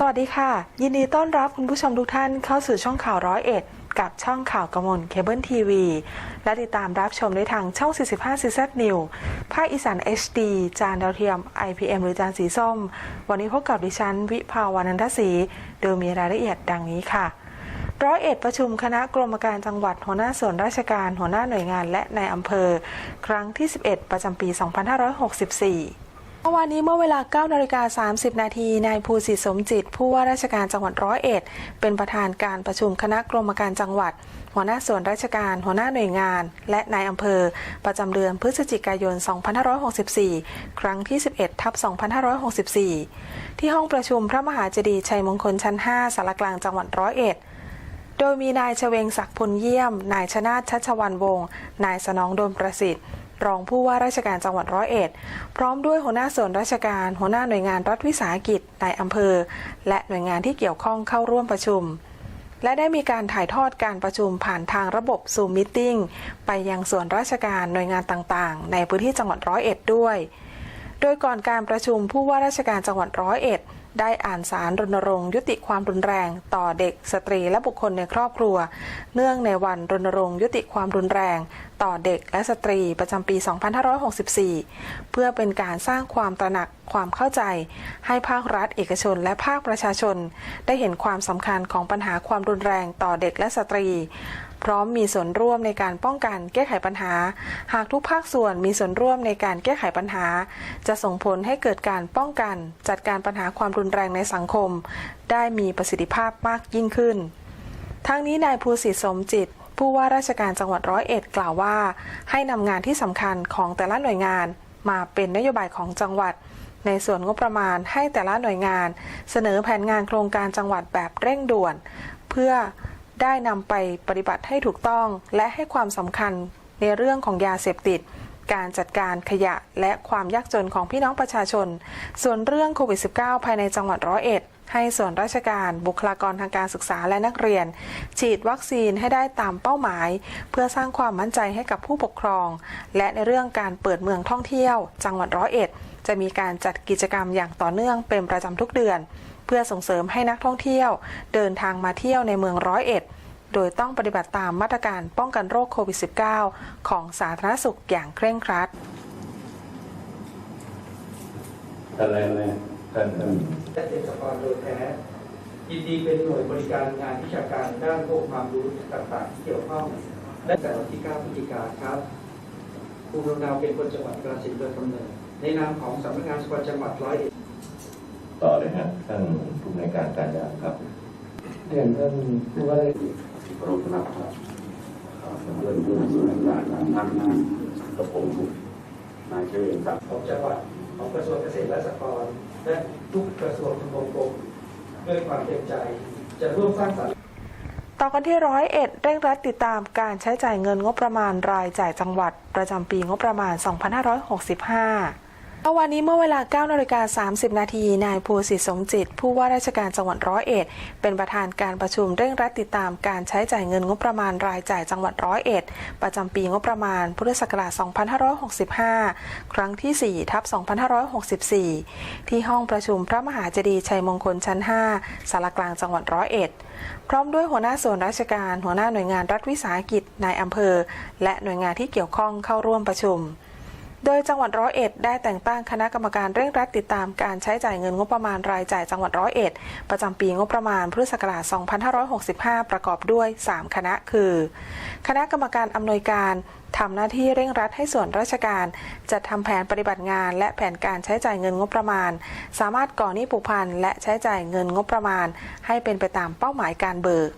สวัสดีค่ะ ยินดีต้อนรับคุณผู้ชมทุกท่านเข้าสู่ช่องข่าวร้อยเอ็ดกับช่องข่าวกมลเคเบิลทีวีและติดตามรับชมได้ทางช่อง 45 CZ New ภาคอีสาน HD จานดาวเทียม IPM หรือจานสีส้ม วันนี้พบกับดิฉัน วิภาวานันทศรีโดยมีรายละเอียดดังนี้ค่ะร้อยเอ็ดประชุมคณะกรมการจังหวัดหัวหน้าส่วนราชการหัวหน้าหน่วยงานและในายอำเภอ ครั้งที่ 11 ประจำปี 2564 เมื่อวานนี้เมื่อเวลา9นาฬิกา30 นาทีนายภูสิทธิสมจิต ผู้ว่าราชการจังหวัดร้อยเอ็ด เป็นประธานการประชุมคณะกรมการจังหวัด หัวหน้าส่วนราชการ หัวหน้าหน่วยงาน และนายอำเภอ ประจำเดือนพฤศจิกายน 2564 ครั้งที่ 11 ทับ 2564 ที่ห้องประชุมพระมหาเจดีย์ชัยมงคลชั้น 5สารกลางจังหวัดร้อยเอ็ดโดยมีนายเฉวงศักดิ์พลเยี่ยม นายชนาชชัชวันวงศ์นายสนองโดมประสิทธิ์ รองผู้ว่าราชการจังหวัดร้อยเอ็ด พร้อมด้วยหัวหน้าส่วนราชการ หัวหน้าหน่วยงานรัฐวิสาหกิจนายอำเภอ และหน่วยงานที่เกี่ยวข้องเข้าร่วมประชุม และได้มีการถ่ายทอดการประชุมผ่านทางระบบซูมมิ e ไปยังส่วนราชการหน่วยงานต่างๆ ในพื้นที่จังหวัดร้อยเอ็ดด้วย โดยก่อนการประชุมผู้ว่าราชการจังหวัดร้อยเอ็ด ได้อ่านสารรณรงค์ยุติความรุนแรงต่อเด็กสตรีและบุคคลในครอบครัว เนื่องในวันรณรงค์ยุติความรุนแรง ต่อเด็กและสตรีประจำปี 2564 เพื่อเป็นการสร้างความตระหนักความเข้าใจ ให้ภาครัฐเอกชนและภาคประชาชน ได้เห็นความสำคัญของปัญหาความรุนแรงต่อเด็กและสตรี พร้อมมีส่วนร่วมในการป้องกันแก้ไขปัญหา หากทุกภาคส่วนมีส่วนร่วมในการแก้ไขปัญหา จะส่งผลให้เกิดการป้องกัน จัดการปัญหาความรุนแรงในสังคม ได้มีประสิทธิภาพมากยิ่งขึ้น ทั้งนี้นายภูสิทธิสมจิตผู้ว่าราชการจังหวัดร้อยเอ็ดกล่าวว่า ให้นำงานที่สำคัญของแต่ละหน่วยงานมาเป็นนโยบายของจังหวัด ในส่วนงบประมาณให้แต่ละหน่วยงาน เสนอแผนงานโครงการจังหวัดแบบเร่งด่วน เพื่อ ได้นำไปปฏิบัติให้ถูกต้อง และให้ความสำคัญในเรื่องของยาเสพติด การจัดการขยะและความยากจนของพี่น้องประชาชน ส่วนเรื่องโควิด -19 ภายในจังหวัดร้อยเอ็ดให้ส่วนราชการบุคลากรทางการศึกษาและนักเรียน ฉีดวัคซีนให้ได้ตามเป้าหมาย เพื่อสร้างความมั่นใจให้กับผู้ปกครอง และในเรื่องการเปิดเมืองท่องเที่ยว จังหวัดร้อยเอ็ด จะมีการจัดกิจกรรมอย่างต่อเนื่องเป็นประจำทุกเดือน เพื่อส่งเสริมให้นักท่องเที่ยว เดินทางมาเที่ยวในเมืองร้อยเอ็ด โดยต้องปฏิบัติตามมาตรการป้องกันโรคโควิด -19 ของสาธารณสุขอย่างเคร่งครัดอะไรอะไรท่านท่านและเกษตรกรโดยแท้ยินดีเป็นหน่วยบริการงานวิชาการด้านพวกความรู้ต่างๆที่เกี่ยวข้องและแต่วันที่9พฤศจิกาครับภูมิลำเนาเป็นคนจังหวัดกาฬสินธุ์โดยกำเนิดในนามของสำนักงานสภาจังหวัดร้อยเอ็ด ต่อเลยฮะท่านผู้ในวยการการยางครับเรียนท่านผู้ว่าราชการที่เคารพนะครับเอ่อเพื่อนผู้สื่อการท่านนะกับผมนายเชษฐ์ครับของจังหวัดของกระทรวงเกษตรและสหกรณ์และทุกกระทรวงทบวงกรมด้วยความเต็มใจ จะร่วมสร้างสรรค์ต่อกันที่ร้อยเอ็ดเร่งรัดติดตามการใช้จ่ายเงินงบประมาณรายจ่ายจังหวัด ประจำปีงบประมาณ 2565 เมื่อวันนี้เมื่อเวลา9นาฬิกา30 นาที นายภูสิทธิสมจิต ผู้ว่าราชการจังหวัดร้อยเอ็ด เป็นประธานการประชุมเร่งรัดติดตามการใช้จ่ายเงินงบประมาณรายจ่ายจังหวัดร้อยเอ็ด ประจำปีงบประมาณพุทธศักราช 2565 ครั้งที่ 4 ทับ 2564 ที่ห้องประชุมพระมหาเจดีย์ชัยมงคลชั้น 5 สารกลางจังหวัดร้อยเอ็ด พร้อมด้วยหัวหน้าส่วนราชการ หัวหน้าหน่วยงานรัฐวิสาหกิจ นายอำเภอ และหน่วยงานที่เกี่ยวข้องเข้าร่วมประชุม โดยจังหวัดร้อยเอ็ดได้แต่งตั้งคณะกรรมการเร่งรัดติดตามการใช้จ่ายเงินงบประมาณรายจ่ายจังหวัดร้อยเอ็ดประจำปีงบประมาณพุทธศักราช 2565 ประกอบด้วย 3 คณะคือ คณะกรรมการอำนวยการทำหน้าที่เร่งรัดให้ส่วนราชการ จัดทำแผนปฏิบัติงาน และแผนการใช้จ่ายเงินงบประมาณ สามารถก่อหนี้ผูกพันและใช้จ่ายเงินงบประมาณ ให้เป็นไปตามเป้าหมายการเบิก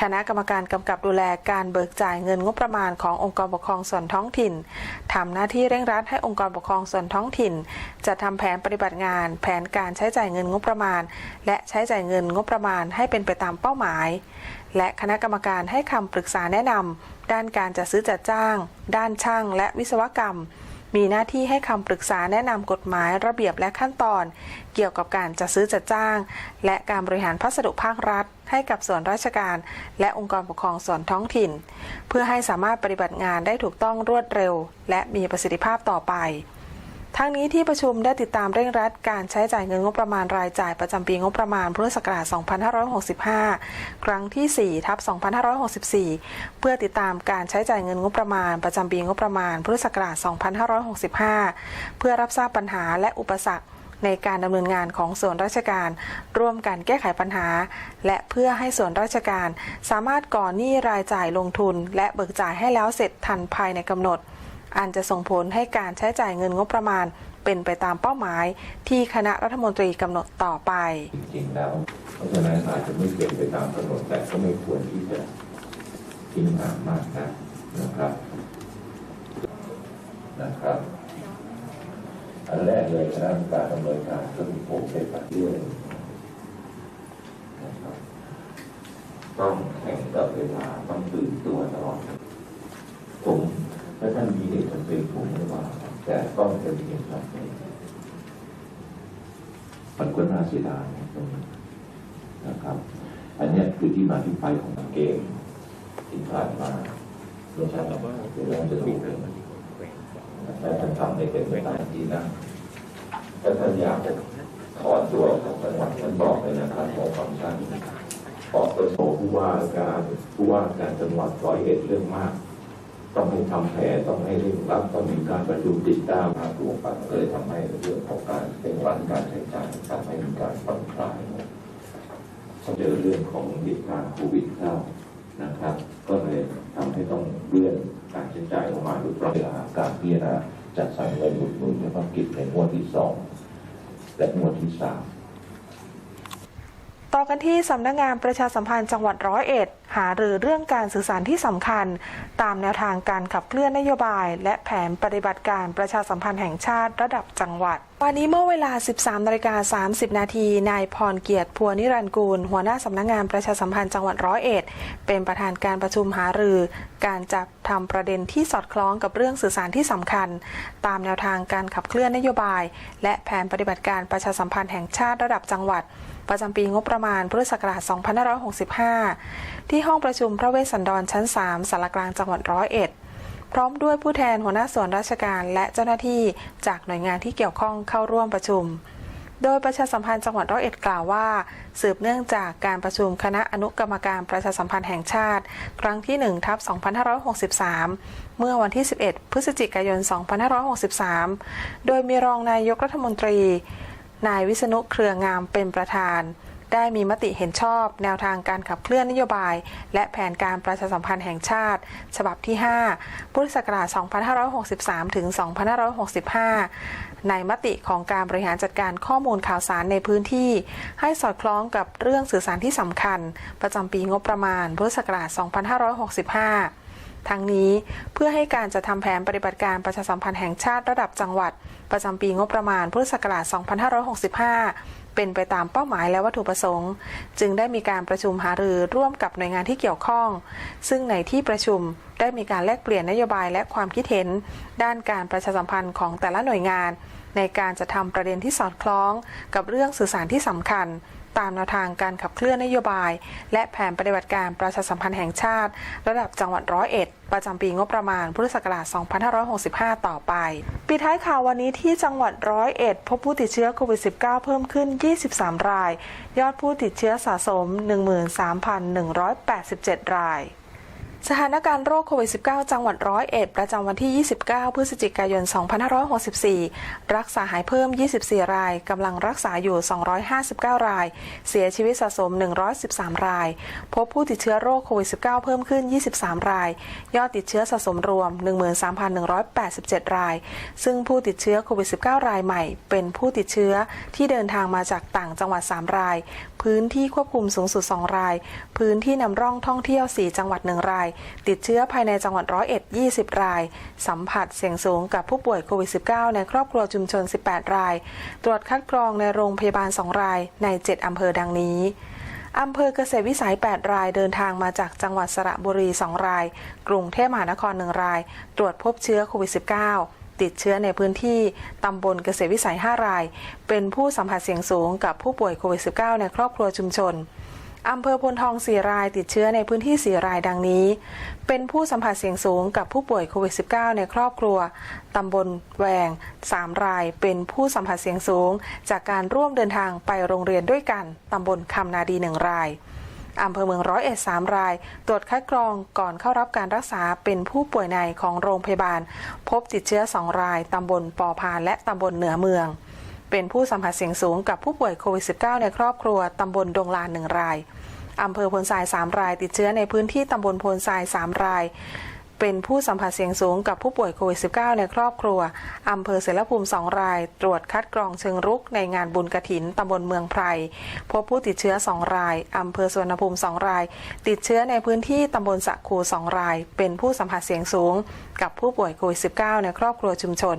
คณะกรรมการกำกับดูแลการเบิกจ่ายเงินงบประมาณขององค์กรปกครองส่วนท้องถิ่นทำหน้าที่เร่งรัดให้องค์กรปกครองส่วนท้องถิ่น จะทำแผนปฏิบัติงาน แผนการใช้จ่ายเงินงบประมาณ และใช้จ่ายเงินงบประมาณให้เป็นไปตามเป้าหมาย และคณะกรรมการให้คำปรึกษาแนะนำด้านการจัดซื้อจัดจ้าง ด้านช่างและวิศวกรรม มีหน้าที่ให้คำปรึกษาแนะนำกฎหมายระเบียบและขั้นตอน เกี่ยวกับการจัดซื้อจัดจ้าง และการบริหารพัสดุภาครัฐ ให้กับส่วนราชการ และองค์กรปกครองส่วนท้องถิ่น เพื่อให้สามารถปฏิบัติงานได้ถูกต้องรวดเร็ว และมีประสิทธิภาพต่อไป ทั้งนี้ที่ประชุมได้ติดตามเร่งรัดการใช้จ่ายเงินงบประมาณรายจ่ายประจำปีงบประมาณพุทธศักราช 2565 ครั้งที่4ทับ2564 เพื่อติดตามการใช้จ่ายเงินงบประมาณประจำปีงบประมาณพุทธศักราช 2565 เพื่อรับทราบปัญหาและอุปสรรคในการดำเนินงานของส่วนราชการ ร่วมกันแก้ไขปัญหา และเพื่อให้ส่วนราชการ สามารถก่อหนี้รายจ่ายลงทุน และเบิกจ่ายให้แล้วเสร็จทันภายในกำหนด อันจะส่งผลให้การใช้จ่ายเงินงบประมาณ เป็นไปตามเป้าหมาย ที่คณะรัฐมนตรีกำหนดต่อไป จริงๆแล้วเพราะฉะนั้นอาจจะไม่เป็นไปตามกำหนดแต่ก็ไม่ควรที่จะทิ้งห่างมากนะนะครับนะครับอันแรกเลยคณะกรรมการดำเนินการก็มีผมเป็นประเด้วยนะครับต้องแข่งกับเวลาต้องตื่นตัวตลอด ผมถ้าท่านมีเห ตุจำเป็นผมไม่ว่า แต่ต้องเป็นเหตุจำเป็นมันก็น่าเสียดายตรงนี้นะครับ อันนี้คือที่มาที่ไปของเกมที่ผ่านมาไม่ใช่หรอกเดี๋ยวเราจะดูเลยแต่ท่านทำในเป็นไปตามที่นะถ้าท่านอยากถอนตัวของจังหวัดท่านบอกเลยนะครับขอความชันออกประโชว์ผู้ว่าการผู้ว่าการจังหวัดร้อยเอ็ดเรื่องมาก ต้องให้ทำแผนต้องให้เร่งรัดต้องมีการประชุมติดตามมาตัวปัดก็เลยทำให้เรื่องของการเป็นวันการใช้จ่ายทำให้มีการผ่อนคลายเจอเรื่องของเหตุการณ์โควิดเข้านะครับ ก็เลยทำให้ต้องเลื่อนการใช้จ่ายออกมาโดยตรงเวลาการพิจารณาจัดสรรเงินอุดหนุนเฉพาะกิจในงวดที่สองและงวดที่สาม ต่อกันที่สำนักงานประชาสัมพันธ์จังหวัดร้อยเอ็ด หารือเรื่องการสื่อสารที่สำคัญ ตามแนวทางการขับเคลื่อนนโยบาย และแผนปฏิบัติการประชาสัมพันธ์แห่งชาติระดับจังหวัดวันนี้เมื่อเวลา 13นาฬิกา30 นาที นายพรเกียรติพัวนิรันกูล หัวหน้าสำนักงานประชาสัมพันธ์จังหวัดร้อยเอ็ด เป็นประธานการประชุมหารือ การจัดทำประเด็นที่สอดคล้องกับเรื่องสื่อสารที่สำคัญ ตามแนวทางการขับเคลื่อนนโยบาย และแผนปฏิบัติการประชาสัมพันธ์แห่งชาติระดับจังหวัด ประจำปีงบประมาณพุทธศักราช 2565 ที่ห้องประชุมพระเวสสันดรชั้น 3สารกลางจังหวัดร้อยเอ็ด พร้อมด้วยผู้แทนหัวหน้าส่วนราชการและเจ้าหน้าที่จากหน่วยงานที่เกี่ยวข้องเข้าร่วมประชุม โดยประชาสัมพันธ์จังหวัดร้อยเอ็ดกล่าวว่า สืบเนื่องจากการประชุมคณะอนุกรรมการประชาสัมพันธ์แห่งชาติ ครั้งที่1ทับ2563 เมื่อวันที่ 11 พฤศจิกายน 2563 โดยมีรองนายกรัฐมนตรี นายวิษณุเครืองามเป็นประธาน ได้มีมติเห็นชอบ แนวทางการขับเคลื่อนนโยบาย และแผนการประชาสัมพันธ์แห่งชาติ ฉบับที่ 5 พุทธศักราช 2563 ถึง 2565 ในมติของการบริหารจัดการข้อมูลข่าวสารในพื้นที่ ให้สอดคล้องกับเรื่องสื่อสารที่สำคัญ ประจำปีงบประมาณ พุทธศักราช 2565 ทั้งนี้เพื่อให้การจะทำแผนปฏิบัติการประชาสัมพันธ์แห่งชาติระดับจังหวัด ประจำปีงบประมาณพุทธศักราช 2565 เป็นไปตามเป้าหมายและวัตถุประสงค์ จึงได้มีการประชุมหารือร่วมกับหน่วยงานที่เกี่ยวข้อง ซึ่งในที่ประชุมได้มีการแลกเปลี่ยนนโยบายและความคิดเห็น ด้านการประชาสัมพันธ์ของแต่ละหน่วยงาน ในการจะทำประเด็นที่สอดคล้องกับเรื่องสื่อสารที่สำคัญ ตามแนวทางการขับเคลื่อนนโยบาย และแผนปฏิบัติการประชาสัมพันธ์แห่งชาติ ระดับจังหวัดร้อยเอ็ดประจำปีงบประมาณพุทธศักราช 2565 ต่อไปปิดท้ายข่าววันนี้ที่จังหวัดร้อยเอ็ดพบผู้ติดเชื้อโควิด -19 เพิ่มขึ้น 23 ราย ยอดผู้ติดเชื้อสะสม 13,187 ราย สถานการณ์โรคโควิด -19 จังหวัดร้อยเอ็ดประจำวันที่ 29 พฤศจิกายน 2564 รักษาหายเพิ่ม 24 ราย กำลังรักษาอยู่ 259 ราย เสียชีวิตสะสม 113 ราย พบผู้ติดเชื้อโรคโควิด -19 เพิ่มขึ้น 23 ราย ยอดติดเชื้อสะสมรวม 13,187 ราย ซึ่งผู้ติดเชื้อโควิด -19 รายใหม่ เป็นผู้ติดเชื้อที่เดินทางมาจากต่างจังหวัด 3 ราย พื้นที่ควบคุมสูงสุด 2 ราย พื้นที่นำร่องท่องเที่ยว 4 จังหวัด 1 รายติดเชื้อภายในจังหวัดร้อยเอ็ด20 ราย สัมผัสเสี่ยงสูงกับผู้ป่วยโควิด -19 ในครอบครัวชุมชน 18 ราย ตรวจคัดกรองในโรงพยาบาล 2 รายใน 7 อำเภอดังนี้อำเภอเกษตรวิสัย 8 รายเดินทางมาจากจังหวัดสระบุรี 2 ราย กรุงเทพมหานคร 1 ราย ตรวจพบเชื้อโควิด -19 ติดเชื้อในพื้นที่ ตำบลเกษตรวิสัย 5 ราย เป็นผู้สัมผัสเสี่ยงสูงกับผู้ป่วยโควิด -19 ในครอบครัวชุมชน อำเภอพลทอง4รายติดเชื้อในพื้นที่4รายดังนี้ เป็นผู้สัมผัสเสี่ยงสูงกับผู้ป่วยโควิด -19 ในครอบครัว ตำบลแวง 3 ราย เป็นผู้สัมผัสเสี่ยงสูง จากการร่วมเดินทางไปโรงเรียนด้วยกัน ตำบลคำนาดี1รายอำเภอเมืองร้อยเอ็ดสามราย ตรวจคัดกรองก่อนเข้ารับการรักษาเป็นผู้ป่วยในของโรงพยาบาล พบติดเชื้อ2ราย ตำบลปอพานและตำบลเหนือเมือง เป็นผู้สัมผัสเสี่ยงสูงกับผู้ป่วยโควิด -19 ในครอบครัวตำบลดงลานหนึ่งรายอำเภอพลทราย 3 ราย ติดเชื้อในพื้นที่ตำบลพลทราย 3 ราย เป็นผู้สัมผัสเสี่ยงสูงกับผู้ป่วยโควิด -19 ในครอบครัวอำเภอเสรภูมิ 2 ราย ตรวจคัดกรองเชิงรุกในงานบุญกระถินตำบลเมืองไพร พบผู้ติดเชื้อ 2 รายอำเภอสวนภูมิ 2 ราย ติดเชื้อในพื้นที่ตำบลสะคู 2 ราย เป็นผู้สัมผัสเสี่ยงสูง กับผู้ป่วยโควิด -19 ในครอบครัวชุมชน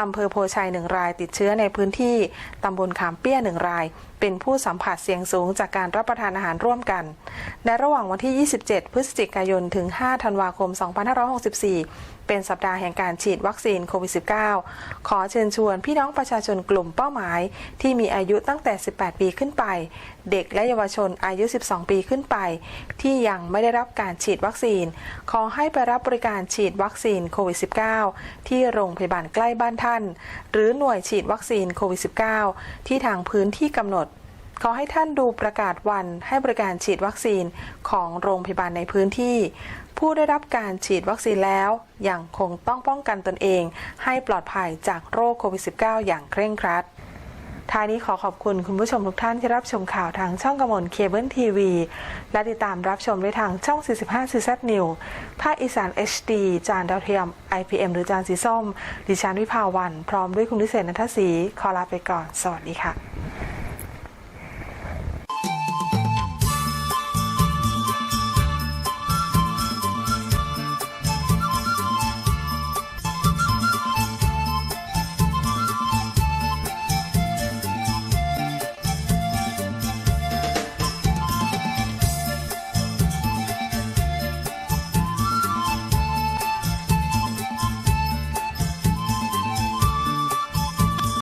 อำเภอโพชัยหนึ่งรายติดเชื้อในพื้นที่ตำบลขามเปี้ยหนึ่งราย เป็นผู้สัมผัสเสี่ยงสูงจากการรับประทานอาหารร่วมกัน ในระหว่างวันที่ 27 พฤศจิกายน ถึง 5 ธันวาคม 2564เป็นสัปดาห์แห่งการฉีดวัคซีนโควิด -19 ขอเชิญชวนพี่น้องประชาชนกลุ่มเป้าหมาย ที่มีอายุตั้งแต่ 18 ปีขึ้นไป เด็กและเยาวชนอายุ 12 ปีขึ้นไป ที่ยังไม่ได้รับการฉีดวัคซีน ขอให้ไปรับบริการฉีดวัคซีนโควิด -19 ที่โรงพยาบาลใกล้บ้านท่าน หรือหน่วยฉีดวัคซีนโควิด -19 ที่ทางพื้นที่กำหนดขอให้ท่านดูประกาศวันให้บริการฉีดวัคซีนของโรงพยาบาลในพื้นที่ ผู้ได้รับการฉีดวัคซีนแล้วยังคงต้องป้องกันตนเอง ให้ปลอดภัยจากโรคโควิด -19 อย่างเคร่งครัดท้ายนี้ขอขอบคุณคุณผู้ชมทุกท่านที่รับชมข่าวทางช่องกระมลเคเบิลทีวี และติดตามรับชมได้ทางช่อง 45 CZ New ภาคอีสาน HD จานดาวเทียม IPM หรือจานสีส้ม ดิฉันวิภาวัน พร้อมด้วยคุณลิเศษนัทศรีขอลาไปก่อน สวัสดีค่ะ